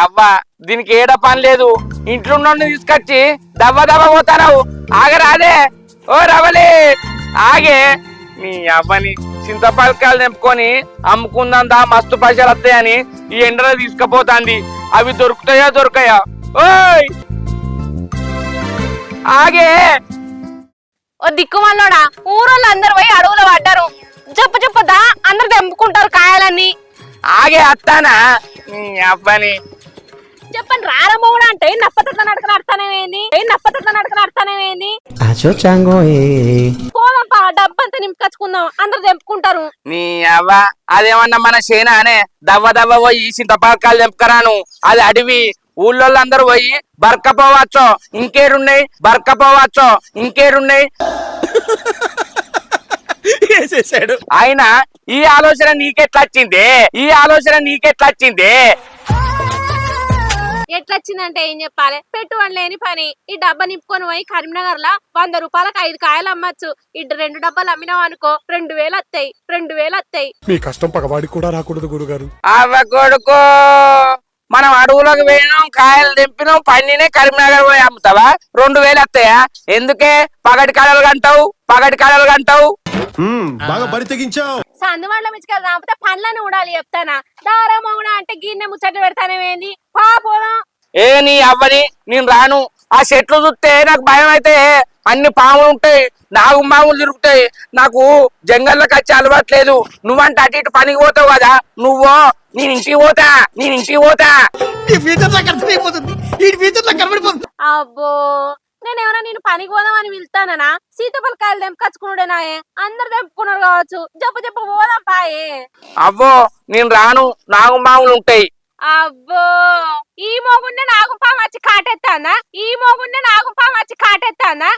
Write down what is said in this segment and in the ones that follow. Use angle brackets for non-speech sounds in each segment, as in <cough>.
అవ్వ దీనికి ఏడ పని లేదు. ఇంట్లో తీసుకొచ్చి దవ్వ దవ్వ పోతారావు. ఆగరాదే. ఓ రవలి. ఆగే. నీ అవ్వని చింతపలకాయలు నింపుకొని అమ్ముకుందాం మస్తు పైసలు వస్తాయని ఈ ఎండలో తీసుకుపోతాంది. అవి దొరుకుతాయా దొరకాయా? ఓయ్! ఆగే. ఓ దిక్కుమల్లోడా ఊరోళ్ళు అందరు పోయి అడవులో పడ్డారు. చెప్ప చెప్పదా అందరు తెంపుకుంటారు కాయాలన్నీ. ఆగే అత్తానా? నీ అవ్వని చెప్పండి రారమ్మ కూడా అంటే నప్పతట్ల నడక నడతానేమేంది ఏ నప్పతట్ల నడక నడతానేమేంది Acho chango eh. పోదాంపా డబ్బంతా నింపుకొచ్చుకుందాం. అందరు తెంపుకుంటారు. నీ అవ్వ అదేమన్నా మన సేన అనే దవ్వ దవ్వ పోయి చింతపలకాయలు తెంపుకరాను. అది అడవి. ఊళ్ళో అందరూ పోయి బరకపోవచ్చు ఇంకేరున్నాయి బరకపోవచ్చు ఇంకేరున్నాయి వేసేసాడు అయినా ఈ ఆలోచన నీకెట్లా వచ్చింది ఈ ఆలోచన నీకెట్లా వచ్చింది ఎట్లా వచ్చిందంటే ఏం చెప్పాలి? పెట్టుబడి లేని పని. ఈ డబ్బా నింపుకొని పోయి కరీంనగర్ లా వంద రూపాయలకు ఐదు కాయలు అమ్మచ్చు. ఇటు రెండు డబ్బాలు అమ్మినావు అనుకో రెండు వేలు వస్తాయి రెండు వేలు వస్తాయి మీ కష్టం పగవాడికి కూడా రాకూడదు గురుగారు. అవ్వ కొడుకు! మనం అడవులోకి పోయినాం కాయలు తెంపినాం పండినే కరీంనగర్ పోయి అమ్ముతావా? రెండు వేలు వస్తాయా ఎందుకే? పగటి కళలు కంటావు పగటి కళలు కంటావు. బాగా బరి తెగించావు. సందువాళ్ళ మించుకెళ్ళి రాకపోతే పండ్లను ఉండాలి చెప్తానా? దారమౌన అంటే గిన్నె ముచ్చట్లు పెడతానేమేంది పాపోదాం ఏ నీ అవ్వని నేను రాను. ఆ చెట్లు చూస్తే నాకు భయం అయితే అన్ని పాములు ఉంటాయి నాగు మాములు తిరుగుతాయి. నాకు జంగల్లోకి వచ్చే అలవాట్లేదు నువ్వంటే అటు ఇటు పనికి పోతావు కదా నువ్వు నేను ఇంటికి పోతా నేను ఇంటికి పోతా. ఈ ఫ్యూచర్ నాకు అర్థమైపోతుంది. ఈ ఫ్యూచర్ నాకు కనబడిపోతుంది. అబ్బో. నేనేమన్నా నేను పనికి పోదామని పిలుస్తానా సీతఫలకాయలు తెంపుకొచ్చుకున్నాడేనాయే అందరు తెంపుకున్నారు కావచ్చు. చెప్ప చెప్ప పోదాం పాయే. అవ్వో నేను రాను. నాగు మాములు ఉంటాయి. అబ్బో ఈ మోగుండే నాగుపాము వచ్చి కాటెత్తాందా? ఈ మోగుండే నాగుపాము వచ్చి కాటెత్తాందా?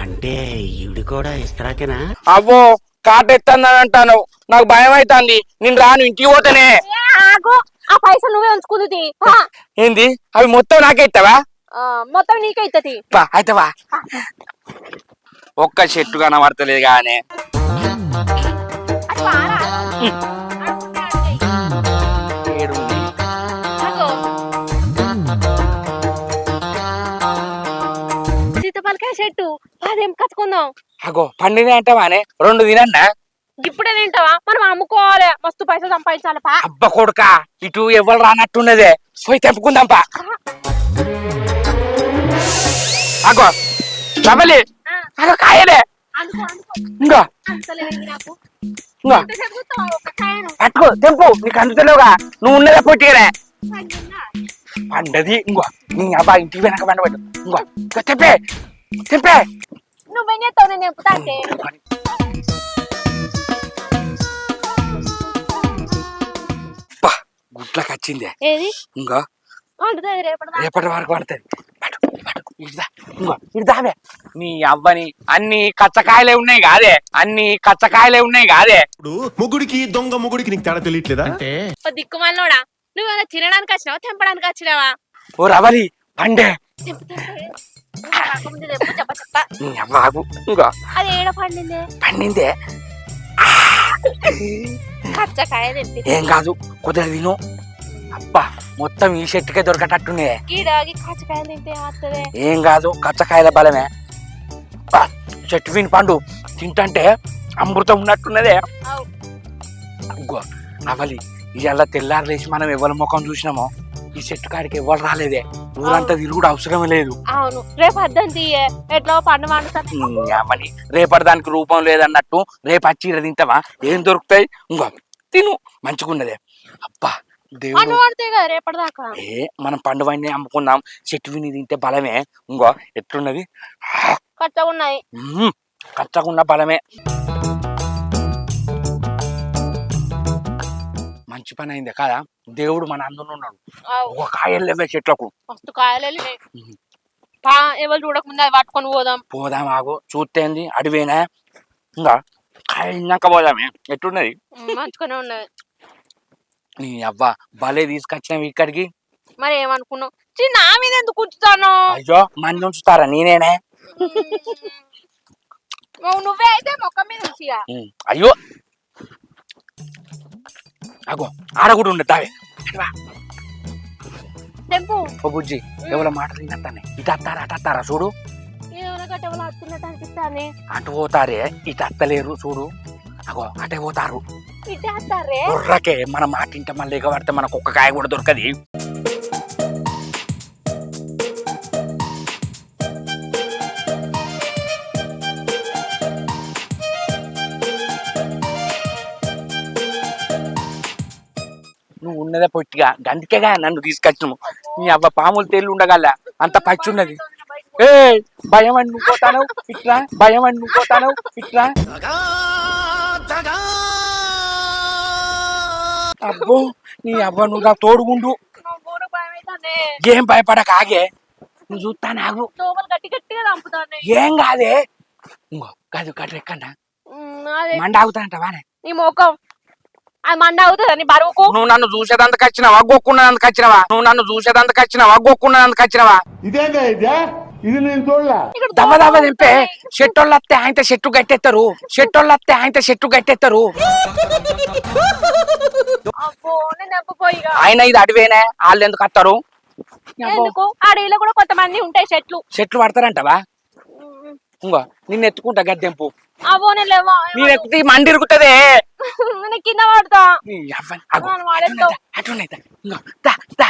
అంటే ఈవిడ కూడా ఇస్తరాకేనా? అవ్వో కాటెత్తందని అంటాను. నాకు భయం అవుతుంది నేను రాను. ఇంటికి పోతానే. ఏ ఆగు. ఆ పైసలు నువ్వే ఉంచుకుంది ఏంది? అవి మొత్తం నాకే ఇస్తావా? మొత్తం నీకైతది. బా అయితే వా ఒక్క చెట్టు కనబడతలేదు కానీ అటు. అటు అటు. సీతపలకాయ చెట్టు. అదేం కచ్చుకుందాం? అగో పండిన అంటావానే రెండు తినన్నా? ఇప్పుడే తింటావా? మనం అమ్ముకోవాలి. మస్తు పైసలు సంపాదించాలి అబ్బ కొడుక ఇటు ఎవరు రానట్టున్నదే? పోయి తెంపుకుందాం పా. అగో చబలి ఆ, అగో కాయలే. ఇంకో. ఇంకో. పట్టుకో తెంపు. నీకు అందుతలేవుగా. నువ్వు ఉన్నదే? పండది. ఇంకో. నీ అబ్బా ఇంటికి వెనక పండబెట్టు ఇంకో. ఇంకో తెంపే. తెంపే. నువ్వేం చేస్తావు? నేను చెప్తా అంటే. అబ్బా, గుట్లకు వచ్చిందే. ఏది? ఇంకో. వండుతుంది రేపటి రేపటి వరకు పడుతుంది నీ అవ్వని అన్ని కచ్చకాయలే ఉన్నాయి కాదే. అన్ని కచ్చకాయలే ఉన్నాయి కాదే. ఇప్పుడు ముగ్గుడికి దొంగ ముగ్గుడికి నీకు తేడా తెలియట్లేదా? అంటే? ఓ దిక్కుమాలినోడా నువ్వేమైనా తినడానికి వచ్చినావా తెంపడానికి వచ్చినావా? ఓ రవలి పండే. తెంపుతుంటే నువ్వు రాకముందే తెంపు, చెప్ప చెప్ప నీ అవ్వ ఆగు ఇంకో అది ఏడ పండిందే? పండిందే. కచ్చకాయ తెంపి. ఏం కాదు కుదర తిను. అబ్బా మొత్తం ఈ చెట్టుకే దొరకటట్టునే ఏం కాదు కచ్చకాయల బలమే. చెట్టు విని పండు తింటంటే అమృతం ఉన్నట్టున్నదే. అవలి ఇవాళ తెల్లారు లేచి మనం ఎవరి ముఖం చూసినామో ఈ చెట్టు కాడికి ఎవరు రాలేదే. ఊరంతా తిరుగుడు అవసరమే లేదు. అవును రేపు తీయే ఎట్లా పండు రేపటి దానికి రూపం లేదన్నట్టు రేపు తింటావా? ఏం దొరుకుతాయి? ఇంకో తిను మంచిగున్నదే. అబ్బా దేవుడు వండుతాయి కదా రేపటి దాకా ఏ మనం పండు వాడిని అమ్ముకుందాం చెట్టు విని తింటే బలమే. ఇంకో ఎట్లున్నది? కచ్చగా ఉన్నాయి మ్మ్. బలమే. మంచి పని అయిందే కదా? దేవుడు మన అందరూ ఉన్నాడు. ఆవ్. ఒక కాయలు లేవే చెట్లకు. మస్తు కాయలు వెళ్ళినాయి. పా ఎవరు చూడకముందే అవి పట్టుకొని పోదాం. పోదాం ఆగు. చూస్తేంది అడివేనా? ఇంకా కాయ తిన్నాక పోదామే. ఎట్టున్నది ఉమ్, మంచిగానే ఉన్నది. నీ అవ్వ భలే తీసుకొచ్చినావు ఇక్కడికి. మరి ఏమనుకున్నావు? చిన్న నా మీద ఎందుకు కూర్చుతాను అయ్యో మంది ఉంచుతారా? నేనేనే. నువ్వే అయితే మొక్క మీద ఉమ్, అయ్యో. అగో ఆడ కూడా ఉండదు తావే. ఓ బుజ్జి ఎవరి మాటలు వినత్తానే ఇటు అత్తారా అటు అత్తారా చూడు. గట్టవల అనిపిస్తానే అటు పోతారే ఇటు అత్తలేరు చూడు. అగో అటే పోతారు. బుర్రకే మన మాట ఇంట మళ్ళీ ఎగబడితే మనకు ఒక్క కాయ కూడా దొరకది. నువ్వు ఉన్నదే పొట్టిగా. గందుకేగా నన్ను తీసుకొచ్చును నీ అవ్వ పాములు తేళ్ళు ఉండగల అంత పచ్చి ఉన్నది. ఏ భయం అని నువ్వు పోతాను ఇట్లా భయం అని నువ్వు పోతాను ఇట్లా అబ్బో నీ అవ్వ నువ్వు నాకు తోడుగుండు. ఏం భయపడక ఆగే. నువ్వు గట్టిగా చంపుతానే ఏం కాదే? ఇంకో కాదు కట్ట ఎక్కడా. మండ ఆగుతానంట వానే. నీ ముఖం. అది మండ అవుతుంది అని బరువుకు? నువ్వు నన్ను చూసేదందుకు వచ్చినావా? నువ్వు నన్ను చూసేదందుకు వచ్చినావా? గొక్కున్నదందుకు వచ్చినావా? ఇదేందా ఇదే నేను చూడలే. దవ్వ దవ్వ దింపే. షెట్టోళ్ళు వస్తే ఆయనతో చెట్టు గట్టెత్తారు షెట్టోళ్ళు వస్తే ఆయనతో చెట్టు గట్టెత్తారు అబ్బో నేను నమ్మపోయిగా ఆయన ఇది అడివేనే. వాళ్ళు ఎందుకు వస్తారు ఎందుకు? అడవిలో కూడా కొంతమంది ఉంటాయి చెట్లు. చెట్లు పడతారంటవా? ఇంకో నిన్ను ఎత్తుకుంటా గద్దెంపు అవో నేను లేవా? నేను ఎక్కితే ఈ మండి ఇరుగుతుందే. నేను కింద పడతా. దా, దా,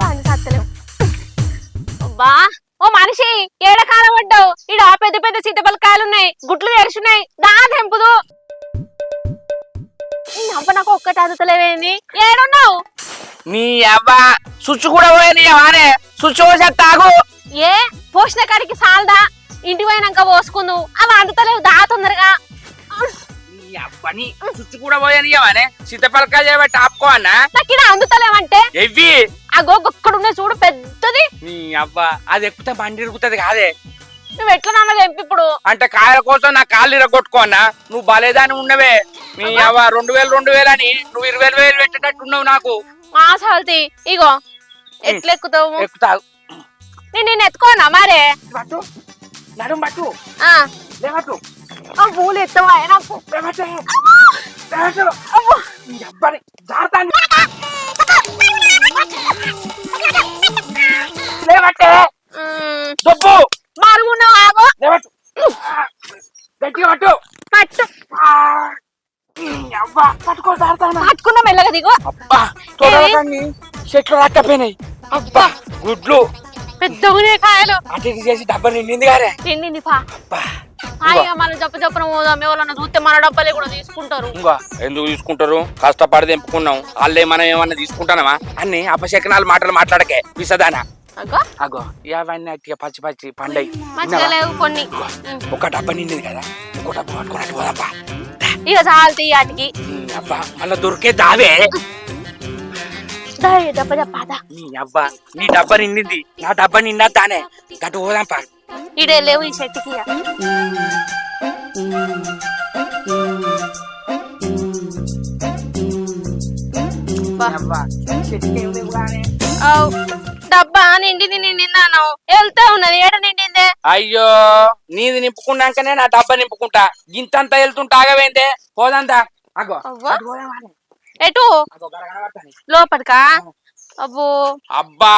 వాడిని సత్తలేవు అబ్బా ఓ మనిషి ఏడకాలం పడ్డావు? ఈడ పెద్ద పెద్ద చింతపలకాయలు ఉన్నాయి గుట్లు తెరుచున్నాయి దా తెంపుదు. అబ్బ నాకు ఒక్కటి అందుతలేవేంది ఏడున్నావు? నీ అవ్వ సుచ్చు కూడా పోయి వానే సుచ్చు పోసే తాగు. ఏ పోసిన కాడికి సాలదా? ఇంటికి పోయినాక పోసుకుందు అవి అందుతలేవు దా తొందరగా. నీ అవ్వని సుచ్చు కూడా పోయనియవానే సీతపలకాయ చేయబట్టి ఆపుకో అన్న. నాకు ఇక్కడ అందుతలేవంటే? ఎవ్వి అగో ఒక్కడున్న చూడు పెద్దది. నీ అవ్వ అది ఎక్కితే బండి ఇరుగుతుంది కాదే. నువ్వు ఎట్లా నాన్న తెంపి ఇప్పుడు? అంటే కాయల కోసం నా కాళ్ళు ఇరగొట్టుకో అన్న. నువ్వు బలేదాని ఉన్నవే. నీ అవ్వ రెండు వేలు రెండు వేలు అని నువ్వు ఇరవై వేలు పెట్టేటట్టు ఉన్నావు నాకు. మా సాల్తి ఇగో. ఎట్లా ఎక్కుతావు? ఎక్కుతావు. నేను నేను ఎత్తుకోనా మరే? పట్టు నడుం పట్టు లేవట్టు. ఆ పూలు ఎత్తవా? నాకు? లేవట్టు. లేవట్టు. నీ అబ్బని జారుతాను. లేవట్టే మ్మ్. దొబ్బు. బరుగున్నావు ఆగో. లేవట్టు గట్టిగా పట్టు. పట్టు. ఆ, నీ అవ్వ. పట్టుకో జారుతాను పట్టుకున్నా మెల్లగా దిగో. అబ్బా చెట్లు గుడ్లు. పెద్దగునే కాయలు అటు ఇటు చేసి డబ్బా నిండింది గారే. తిండింది పా. అబ్బా హాయిగా మనం చెప్ప చెప్పన పోదాం. ఎవరన్నా చూస్తే మన డబ్బాలే కూడా తీసుకుంటారు. ఇంకా. ఎందుకు తీసుకుంటారు? కష్టపడి తెంపుకున్నాం. వాళ్ళే మనం ఏమన్నా తీసుకుంటానమా? అన్ని అపశకనాలు మాటలు మాట్లాడకే. విసదానా? అగో. అగో ఇవన్నీ అట్టిగా పచ్చి పచ్చి పండై మంచిగా లేవు కొన్ని. ఒక డబ్బా నిండింది కదా ఇంకో డబ్బా పట్టుకున్నట్టు పోదబ్బా ఇక చాలు తీయాటికి అబ్బా మళ్ళా దొరికే దావే. దెబ్బ చెప్పాదా నీ అబ్బా నీ డబ్బా నిండింది నా డబ్బా నిండా తానే గట్టు పోదాంపా. ఇడే లేవు ఈ చెట్టుకి. అబ్బా. డబ్బా నిండింది నిండిందాను వెళ్తా ఉన్నది ఏడ నిండిందే? అయ్యో నీది నింపుకున్నాకనే నా డబ్బా నింపుకుంటా. గింతంతా వెళ్తుంటా ఆగవేందే? పోదంతా. అగో అవ్వ. అటు పోదామా? ఎటు? అగో. లోపలికా? అబ్బో. అబ్బా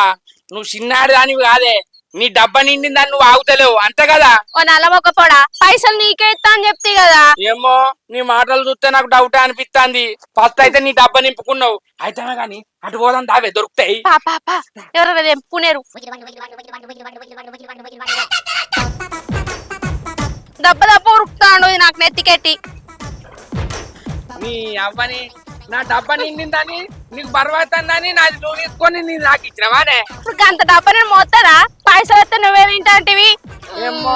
నువ్వు చిన్నాడు దానివి కాదే. నీ డబ్బా నిండిందని నువ్వు ఆగుతలేవు అంతే కదా? ఓ నల్లమొక్క పొడ పైసలు నీకే ఇస్తా అని చెప్తే కదా. ఏమో నీ మాటలు చూస్తే నాకు డౌట్ అనిపిస్తుంది. ఫస్ట్ అయితే నీ డబ్బా నింపుకున్నావు అయితేనే గాని అటు పోదాం దావే దొరుకుతాయి. ఎవరైనా తెంపుకునేరు దెబ్బ దెబ్బ ఉరుకుతాడు నాకు నెత్తికెట్టి. నీ అవ్వని నా డబ్బా నిండిందని నీకు బరువైతుందని నాది నువ్వు తీసుకొని నీ నాకు ఇచ్చినవానే ఇప్పుడు అంత డబ్బా నేను మోస్తారా పైసలు వస్తే నువ్వే తింటాంటివి. ఏమో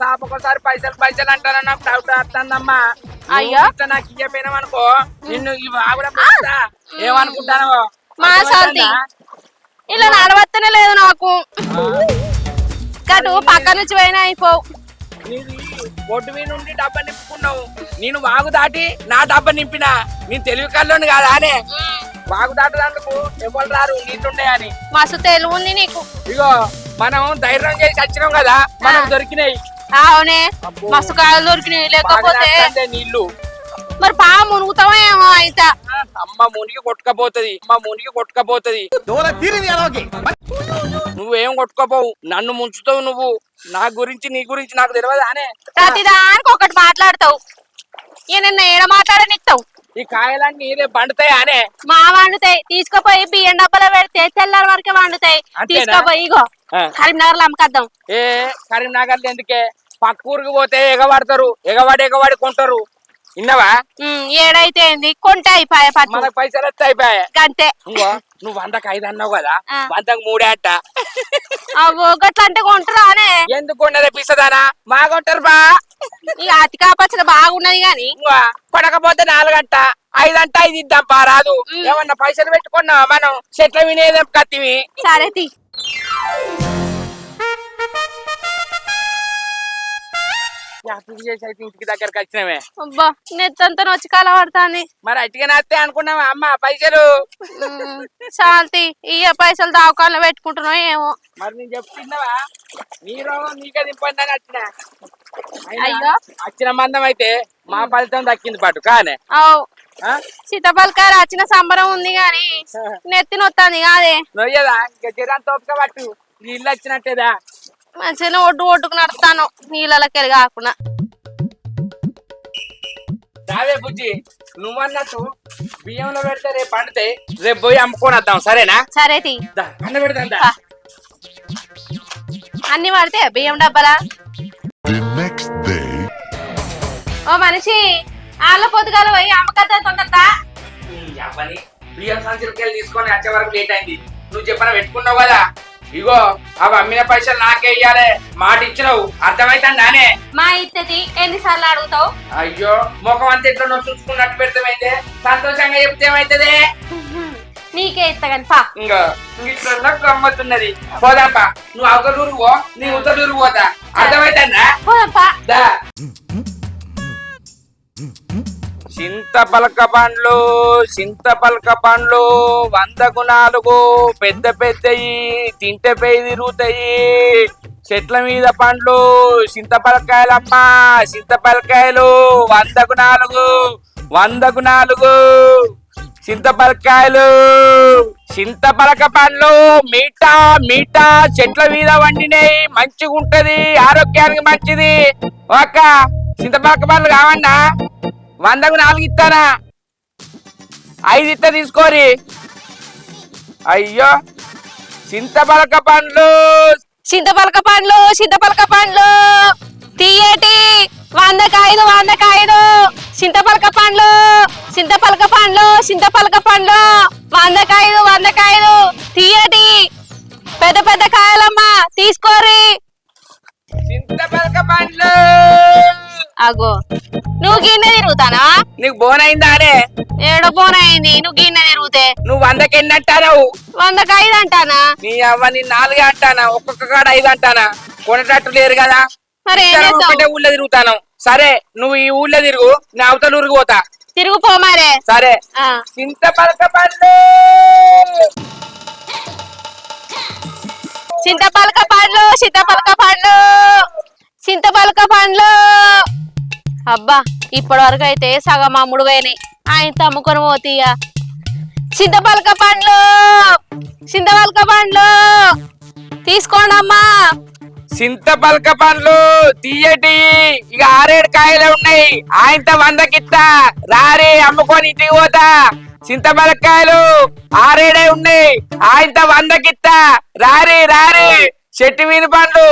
తాపకొకసారి పైసలు పైసలు అంటారా? నాకు డౌట్ వస్తుందమ్మా అయ్యో. ఇట్లా నాకు ఇయ్యపోయినావు అనుకో నిన్ను ఇవి ఆవిడ. ఏమనుకుంటాను? మా శాంతి ఇలా నడవత్తనే లేదు నాకు. కటు పక్క నుంచి పోయినా అయిపోవు. నీది ఒడ్డు మీద నుండి డబ్బా నింపుకున్నావు. నేను వాగు దాటి నా డబ్బా నింపిన? నేను తెలివి కల్లోని కాదా అనే? వాగు దాటదందుకు ఎవరు రారు? నీతుండే అని మస్తు తెలివి ఉంది నీకు. ఇగో మనం ధైర్యం చేసి వచ్చినాం కదా మనం దొరికినాయి. అవునే. మస్తు కాయలు దొరికినాయి. లేకపోతే నీళ్ళు మరి పా మునుగుతావో ఏమో అయితే? అమ్మ మునిగి కొట్టుకపోతుంది. అమ్మ మునిగి కొట్టుకపోతుంది. నువ్వేం కొట్టుకోపోవు. నన్ను ముంచుతావు నువ్వు. నా గురించి నీ గురించి నాకు తెలియదు అనే ప్రతిదానికి ఒకటి మాట్లాడతావు. నిన్న ఏడ మాట్లాడనిస్తావు ఈ కాయలన్నీ పండుతాయి అనే మా వండుతాయి. తీసుకుపోయి బియ్యం డబ్బాలో పెడితే తెల్లారి వరకే వండుతాయి? తీసుకుపోయి ఇగో. కరీంనగర్లో అమ్మకద్దాం. ఏ కరీంనగర్ ఎందుకే? పక్క ఊరికి పోతే ఎగబడతారు. ఎగబడి ఎగబడి కొంటారు. విన్నావా ఉమ్, ఏడైతే ఏంది? కొంటే అయిపోయా మనకు పైసలు వస్తే అయిపోయాయి. గంతే. ఇంకో నువ్వు వందకు ఐదు అన్నావు కదా. వందకు మూడే అట్ట. అవ్వో గట్ల అంటే ఎందుకు ఉండదు పిసదానా? మా కొంటారు బా. ఈ అతి కాపచ్చల బాగున్నది గాని. కొనకపోతే నాలుగంట ఐదంట ఐదు ఇద్దాం పా రాదు. ఏమన్నా పైసలు పెట్టుకున్నా మనం? చెట్ల వినేదేం కత్తివి? సరే చేసి అయితే ఇంటికి దగ్గరకు వచ్చినవే అబ్బా నెత్తంతా నొచ్చి కాల పడుతుంది మరి అట్టిగా నాస్తే అనుకున్నావా? అమ్మ పైసలు. శాంతి ఇయ్య పైసలు దావకాల్లో పెట్టుకుంటున్నావు ఏమో. మరి నేను చెప్తున్నావా రోగం నీకే దింపండి అని వచ్చిన అయ్యో. వచ్చిన మందం అయితే మా ఫలితం దక్కింది పాటు కానే. అవు? సీతాఫలకాయ వచ్చిన సంబరం ఉంది గాని <laughs> నెత్తి నొత్తాంది కాదే. నొయ్యదా? ఇంకా ఓపిక పట్టు. నీ ఇల్లు వచ్చినట్టేదా? మంచిగా ఒడ్డు ఒడ్డుకు నడుస్తాను. నీళ్ళకెళ్ళి కాకుండా రావే బుజ్జి నువ్వన్నట్టు బియ్యంలో పెడితే రేపు పండితే రేపు పోయి అమ్ముకొని వద్దాం సరేనా? సరే తీ. దా, పండ పెడదాం దా. పా. అన్ని పడితే బియ్యం డబ్బలా? The next day. ఓ మనిషి ఆళ్ళ పొద్దుగాల పోయి అమ్మకద్దా తొందరదా? ఈ అవ్వని బియ్యం సంచులకెళ్ళి తీసుకొని వచ్చే వరకు లేట్ అయింది. నువ్వు చెప్పన పెట్టుకున్నావు కదా? ఇగో అవి అమ్మిన పైసలు నాకే ఇయ్యాలే. మాట ఇచ్చినావు అర్థమైతాను నానే మా ఇత్తది ఎన్నిసార్లు అడుగుతావు? అయ్యో ముఖం అంత ఎట్లా నువ్వు చూసుకున్నట్టు పెడతామైతే? సంతోషంగా చెప్తే ఏమైతుంది? నీకే ఇస్తా కానీ పా. ఇంకా ఇట్లా గమ్మతున్నది పోదాపా నువ్వు అవతల ఊరు పో నీ ఉత్తర ఊరు పోతా. అర్థమైతుందా? పోదప్పా దా. చింత పలక పండ్లు చింత పలక పండ్లు వందకు నాలుగు పెద్ద పెద్దయి తింటే పెయి తిరుగుతాయి. చెట్ల మీద పండ్లు చింత పలకాయలమ్మా చింత పలకాయలు వందకు నాలుగు వందకు నాలుగు. చింత పలకాయలు చింత పలక పండ్లు మీఠా మీఠా చెట్ల మీద వండినాయి. మంచిగా ఉంటది ఆరోగ్యానికి మంచిది. ఒక చింత పలక పండ్లు కావన్నా? వందకు నాలుగు ఇస్తానా? ఐదు ఇస్తా తీసుకోరి. అయ్యో చింతపలక పండ్లు. చింతపలక పండ్లు చింతపలక పండ్లు. తీయటి వందకి ఐదు వందకి ఐదు చింతపలక పండ్లు చింతపలక పండ్లు చింతపలక పండ్లు. వందకి ఐదు వందకి ఐదు తీయటి పెద్ద పెద్ద కాయలమ్మా తీసుకోరి. చింతపలక పండ్లు. అగో నువ్వు గిన్నె తిరుగుతానా? నీకు బోన్ అయిందా అనే ఏడో పోన్ అయింది నువ్వు గిన్నె తిరుగుతే? నువ్వు వందకి ఎన్ని అంటావు వందకి ఐదు అంటానా నీ అవ్వ నీ నాలుగే అంటానా? ఒక్కొక్క కాడ ఐదు అంటానా? కొనేటట్టు లేరు కదా. మరి ఊళ్ళో తిరుగుతాను సరే నువ్వు ఈ ఊళ్ళో తిరుగు నేను అవతల ఊరికి పోతా. తిరుగుపో మరే. సరే. ఆ. చింతపలక పండ్లు చింతపలక పండ్లు చింతపలక పండ్లు చింతపలక పండ్లు అబ్బా ఇప్పటివరకు అయితే సగం అమ్ముడు పోయినాయి ఆయన అమ్ముకొని పోతీయ చింతపలక పండ్లు! చింతపలక పండ్లు! తీసుకోండి అమ్మా. చింతపలక పండ్లు తీయటి. ఇక ఆరేడు కాయలే ఉన్నాయి. ఆయనతో వందకిత్తా. రారే అమ్ముకొని ఇంటికి పోతా. చింతపలకాయలు ఆరేడే ఉన్నాయి. ఆయనతో వందకిత్తా. రారే రారే. చెట్టు మీద పండ్లు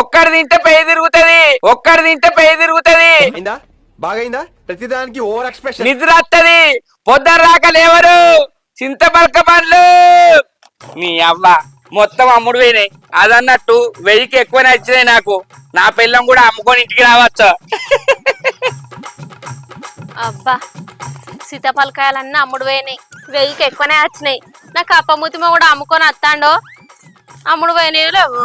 ఒక్కడి తింటే పెయి తిరుగుతది. ఒక్కడి తింటే పెయి తిరుగుతది. బాగైందా? ప్రతిదానికి ఓవర్ ఎక్స్ప్రెషన్. నిద్ర వత్తది. పొద్దున రాక లేవరు. చింతపలక పండ్లు. నీ అవ్వ మొత్తం అమ్ముడు పోయినాయి. అదన్నట్టు వెయ్యికి ఎక్కువనే వచ్చినాయి నాకు. నా పిల్లం కూడా అమ్ముకొని ఇంటికి రావచ్చు. అబ్బా సీతాఫలకాయలన్నీ అమ్ముడు పోయినాయి. వెయ్యికి ఎక్కువనే వచ్చినాయి. నా కప్పముతిమ కూడా అమ్ముకొని వస్తాండో. అమ్ముడు పోయినాయో లేవు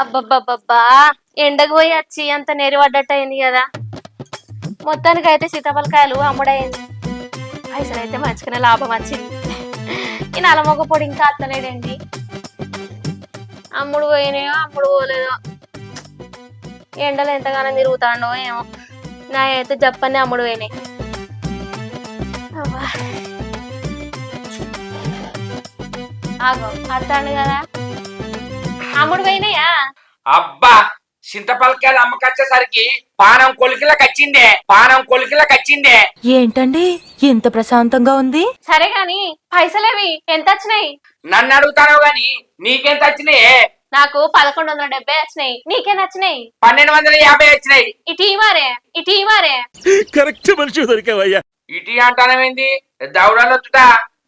అబ్బబ్బబ్బబ్బా ఎండకు పోయి వచ్చి అంత నెరి పడ్డట్టు అయింది కదా. మొత్తానికి అయితే సీతాఫలకాయలు అమ్ముడైంది. పైసలు అయితే మంచిగానే లాభం వచ్చింది. ఈ నలమొక పొడి ఇంకా అత్తలేడండి అమ్ముడు పోయినాయో అమ్ముడు పోలేదో. ఎండలు ఎంతగానో తిరుగుతాండో ఏమో. నా అయితే చెప్పని అమ్ముడు పోయినాయి. ఆగో కదా. అమ్ముడు పోయినాయా? అబ్బా చింతపలకాయలు అమ్మకొచ్చేసరికి పానం కొలికిలకు వచ్చిందే పానం కొలికిలకు వచ్చిందే ఏంటండి? ఇంత ప్రశాంతంగా ఉంది? సరే గాని పైసలేవి ఎంత వచ్చినాయి నన్ను అడుగుతాను గాని నీకెంత వచ్చినాయి నాకు పదకొండు వందల డెబ్బై వచ్చినాయి. నీకే నచ్చినాయి పన్నెండు వందల యాభై వచ్చినాయి. ఇటు ఇవారే ఇటు ఇవారే కరెక్ట్ మనిషి దొరికావయ్యా. ఇటీ అంటానమేంది దౌడలొచ్చుట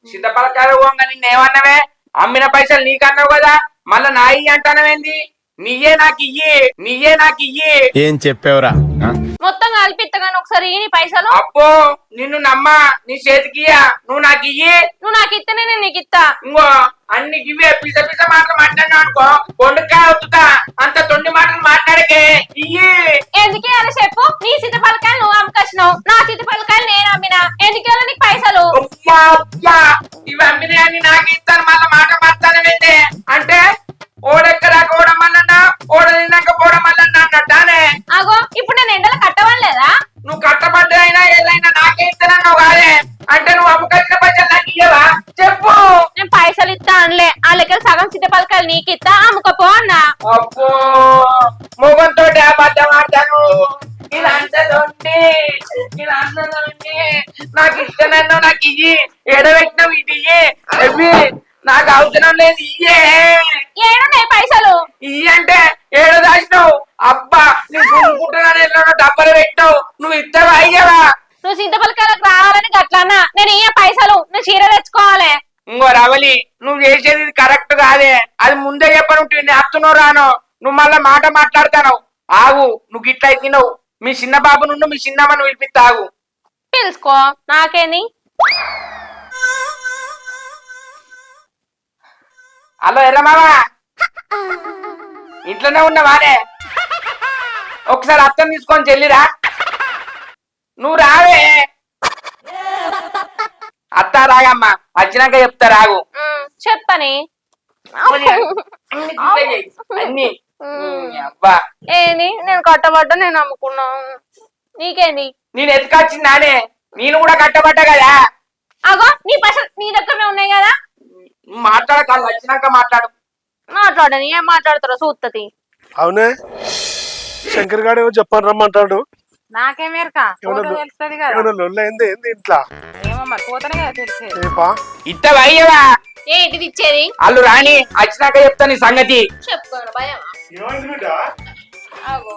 చింతపలకాయలు పోంగా నిన్నేమన్నావే? అమ్మిన పైసలు నీకన్నావు కదా మళ్ళా నా ఇయ్యి అంటానమేంది నీయే నాకు ఇయ్యి నీయే నాకు ఇయ్యి. ఏం చెప్పావురా మొత్తం కలిపిత్తగాని ఒకసారి ఇయ్యి పైసలు. అబ్బో నిన్ను నమ్మా నీ చేతికియ్యా నువ్వు నాకు ఇయ్యి. నువ్వు నాకు ఇత్తనే నేను నీకు ఇత్తా. ఇంకో అన్ని గివే పిస పిస మాటలు మాట్లాడినావు అనుకో కొండకాయ అవుతుతా అంత తొండి మాటలు మాట్లాడకే ఇయ్యి. ఎందుకు ఇవ్వాలి చెప్పు? నీ సీతపలకాయలు నువ్వు అమ్మకొచ్చినావు. నా సీతపలకాయలు నేను అమ్మినా. ఎందుకు నీకు పైసలు? ఇవి అమ్మినాయని నాకు ఇస్తాను. మళ్ళీ మాట మాట్లాడమేంటి అంటే ఓడెక్కడాక ఓడమల్లన్నా ఓడ తిన్నాక పోవడమల్లన్నా అన్నట్టానే. అగో ఇప్పుడు నేను ఎండలు కట్టవలేదా నువ్వు కట్టబడ్డైనా ఏదైనా నాకే ఇస్తానన్నావు కాదే. అంటే నువ్వు అమ్మకొచ్చిన పైసలు నాకు ఇయ్యవా? చెప్పు. నేను పైసలు ఇస్తా అనలే. ఆ లెక్కలు సగం సీతపలకాయలు నీకు ఇస్తా అమ్ముకోపో అన్నా. అబ్బో మొగంతో అబద్ధం ఆడతాను. ఇలా అంతదండి ఇలా అంతదండి నాకు ఇష్టనన్ను నాకు ఇయ్యి. ఎడబెట్టినావు ఇది అవి నాకు అవసరం లేదు ఇయ్యే. ఏడున్నాయి పైసలు? ఇయ్యి అంటే ఏడ దాచినావు. అబ్బా నీ గుంపుకుంటున్నాను ఎన్నో డబ్బలు పెట్టావు. నువ్వు ఇస్తావా అయ్యవా నువ్వు చింతపలకాయలకు రావాలని గట్లన్నా. నేను ఇయ్య పైసలు నువ్వు చీర తెచ్చుకోవాలి. ఇంకో రవలి నువ్వు చేసేది ఇది కరెక్ట్ కాదే. అది ముందే చెప్పను నేను అత్తునో రాను. నువ్వు మళ్ళా మాట మాట్లాడతావు ఆగు నువ్వు గిట్ల తినవు మీ చిన్న బాబు నుండి మీ చిన్నమ్మను పిలిపిస్తా ఆగు పిలుచుకో నాకేంది? హలో ఎర్రమావా <laughs> ఇంట్లోనే ఉన్నవానే. ఒకసారి అత్తం తీసుకొని చెల్లిరా. నువ్వు రావే. అత్త రాగమ్మా. వచ్చినాక చెప్తా రాగు. చెప్పని. అన్ని అబ్బా. ఏంది? నేను కట్టబడ్డా నేను అమ్ముకున్నా. నీకేంది? నేను ఎత్తుకొచ్చింది నానే. నేను కూడా కట్టబడ్డా కదా. అగో నీ పైసలు నీ దగ్గరనే ఉన్నాయి కదా. నువ్వు మాట్లాడకాలి వచ్చినాక మాట్లాడు. మాట్లాడని ఏం మాట్లాడతారో చూస్తుంది అవునే? శంకర్ గారు ఏమో చెప్పాను రమ్మంటాడు. నాకేమేరక ఏమన్నా తెలుస్తుంది కదా. ఏమైనా లొల్ల అయింది ఏంది ఇంట్లో? ఏమో మరి పోతనే కదా తెలిసేది. ఏపా? ఇత్తవా అయ్యవా ఏంటిది ఇచ్చేది? వాళ్ళు రాని వచ్చినాక చెప్తా నీ సంగతి. చెప్పుకోను భయమా? ఏమైంది బిడ్డ? అగో.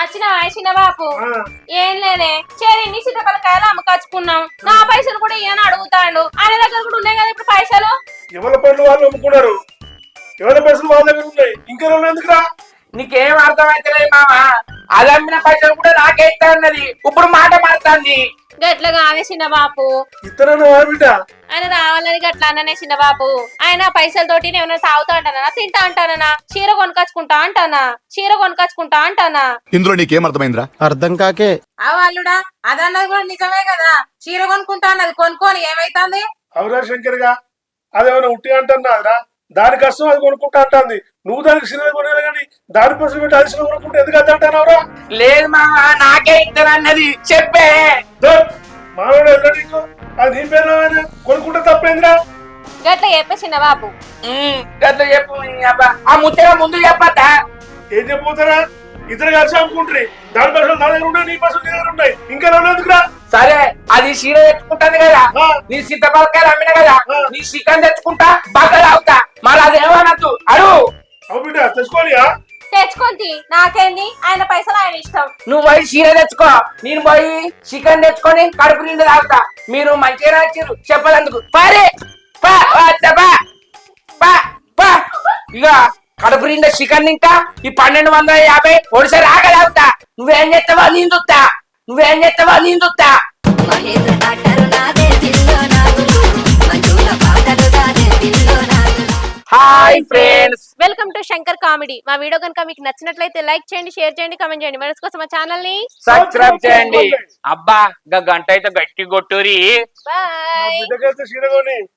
వచ్చిన చిన్న బాపు? ఆ, ఏం లేదే. చేరి సీతపలకాయలు అమ్మకచ్చుకున్నాం. నా పైసలు కూడా ఇయ్యని అడుగుతాడు. ఆయన దగ్గర కూడా ఉన్నాయి కదా ఇప్పుడు పైసలు? ఎవరి పనులు వాళ్ళు అమ్ముకున్నారు? ఎవరి పైసలు వాళ్ళ దగ్గర ఉన్నాయి? ఇంకా రెండు ఎందుకురా? నీకేం అర్థమైతలేదు మామ? అది అమ్మిన పైసలు కూడా నాకే ఇస్తా అన్నది ఇప్పుడు మాట మారుతాంది. గట్ల కాదే చిన్న బాపు ఆయన రావాలని గట్ల అన్ననే చిన్న బాపు ఆయన పైసలతోటి నేను ఏమైనా తాగుతా అంటానా? తింటా అంటానా? చీర కొనుకొచ్చుకుంటా అంటానా? చీర కొనుకొచ్చుకుంటా అంటానా? ఇందులో నీకేం అర్థమైందిరా అర్థం కాకే. అవు అల్లుడా అదన్నది కూడా నిజమే కదా. చీర కొనుక్కుంటా అన్నది కొనుక్కొని ఏమైతుంది? అవురా శంకర్గా అదేమైనా ఉట్టి అంటున్నారా దాని కష్టం అది కొనుక్కుంటా అంటుంది. నువ్వు దానికి సినిమా కొనేది కానీ దాని కోసం పెట్టి అది సినిమా కొనుక్కుంటే ఎందుకు అంత అంటున్నావురా? లేదు మామ నాకే ఇస్తాను అన్నది. చెప్పే. మామూలు నీకు? అది నీ పేరు కొనుక్కుంటే తప్పేందిరా? గట్ల చెప్పే చిన్న బాపు ఉమ్, గట్ల చెప్పు. ఆ ముత్తగా ముందు చెప్పద్దా? ఏం చెప్పబోతారా? ఇద్దరు కలిసి అమ్ముకుంటారు దాని పైసలు నా దగ్గర ఉన్నాయి నీ పైసలు నీ దగ్గర ఉన్నాయి ఇంకా రెండు ఎందుకురా? సరే అది చీర తెచ్చుకుంటాను కదా. నీ సీతపలకాయలు అమ్మిన కదా. నీ చికెన్ తెచ్చుకుంటా బట్టలు అవుతా. మరి అది ఏమనద్దు అడు. తెచ్చుకోనియా? తెచ్చుకుంది నాకేంది? ఆయన పైసలు ఆయన ఇష్టం. నువ్వు పోయి చీర తెచ్చుకో. నేను పోయి చికెన్ తెచ్చుకొని కడుపు నిండా తాగుతా. మీరు మంచిగా వచ్చారు చెప్పలేందుకు పరే పా వద్ద పా. పా. పా ఇక కడుపు నిండా చికెన్ తింటా. ఈ పన్నెండు వందల యాభై ఒడిసా రాగలాగుతా నువ్వేం చేస్తావా నేను చూస్తా. నువ్వేం చేస్తావా నేను చూస్తా. Hi friends welcome to Shankar comedy మా వీడియో కనుక మీకు నచ్చినట్లయితే లైక్ చేయండి షేర్ చేయండి కామెంట్ చేయండి. మన కోసం మా ఛానల్ని సబ్స్క్రైబ్ చేయండి. అబ్బా గంట అయితే గట్టి కొట్టురి బాయ్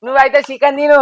నువ్వైతే చికెన్ తిను.